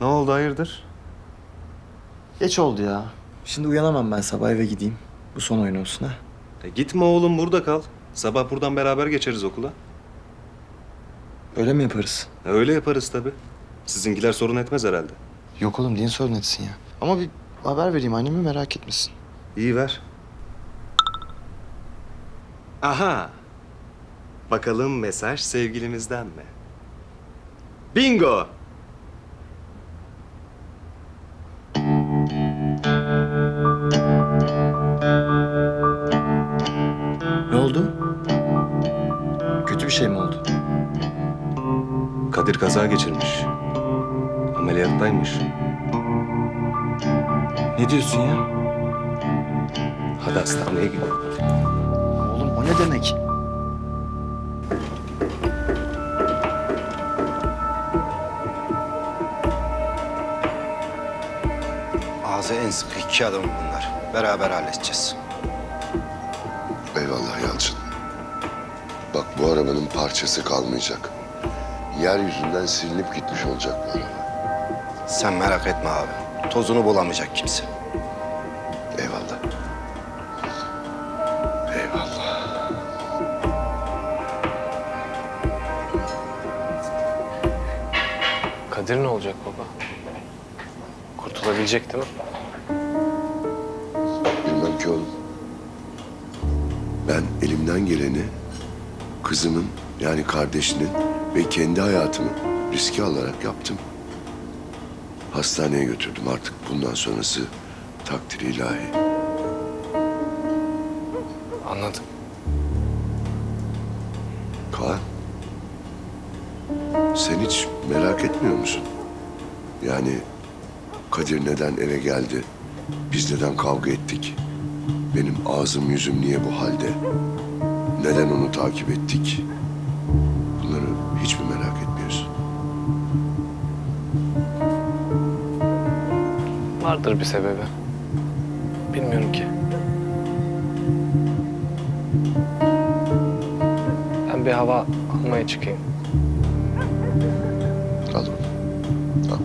Ne oldu hayırdır? Geç oldu ya. Şimdi uyanamam ben sabah eve gideyim. Bu son oyun olsun ha. E gitme oğlum burada kal. Sabah buradan beraber geçeriz okula. Öyle mi yaparız? E, öyle yaparız tabii. Sizinkiler sorun etmez herhalde. Yok oğlum din sorun etsin ya. Ama bir haber vereyim annemi merak etmesin. İyi ver. Aha. Bakalım mesaj sevgilimizden mi? Bingo. Şey mi oldu? Kadir kaza geçirmiş. Ameliyattaymış. Ne diyorsun ya? Hadi hastaneye gidelim. Oğlum o ne demek? Ağzı en sık iki adam bunlar. Beraber halledeceğiz. Eyvallah Yalçın. Bak bu arabanın parçası kalmayacak. Yeryüzünden silinip gitmiş olacak bu araba. Sen merak etme abi. Tozunu bulamayacak kimse. Eyvallah. Eyvallah. Kadir ne olacak baba? Kurtulabilecek değil mi? Bilmem ki oğlum. Ben elimden geleni kızımın yani kardeşinin ve kendi hayatımı riske alarak yaptım. Hastaneye götürdüm artık bundan sonrası takdir ilahi. Anladım. Kaan. Sen hiç merak etmiyor musun? Yani Kadir neden eve geldi? Biz neden kavga ettik? Benim ağzım yüzüm niye bu halde? Neden onu takip ettik? Bunları hiç mi merak etmiyorsun? Vardır bir sebebi. Bilmiyorum ki. Ben bir hava almaya çıkayım. Al onu. Al.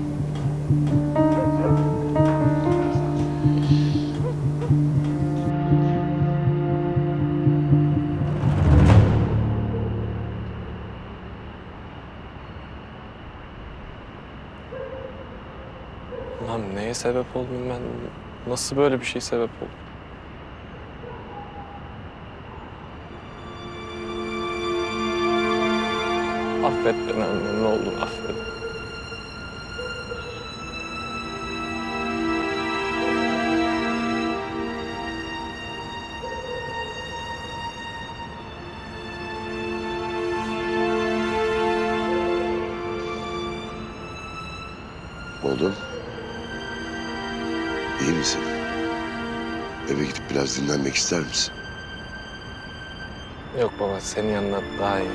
Lan neye sebep oldum ben? Nasıl böyle bir şey sebep oldum? Affet beni anne, ne olur affet. Oğlum. İyi misin? Eve gidip biraz dinlenmek ister misin? Yok baba, senin yanına daha iyi.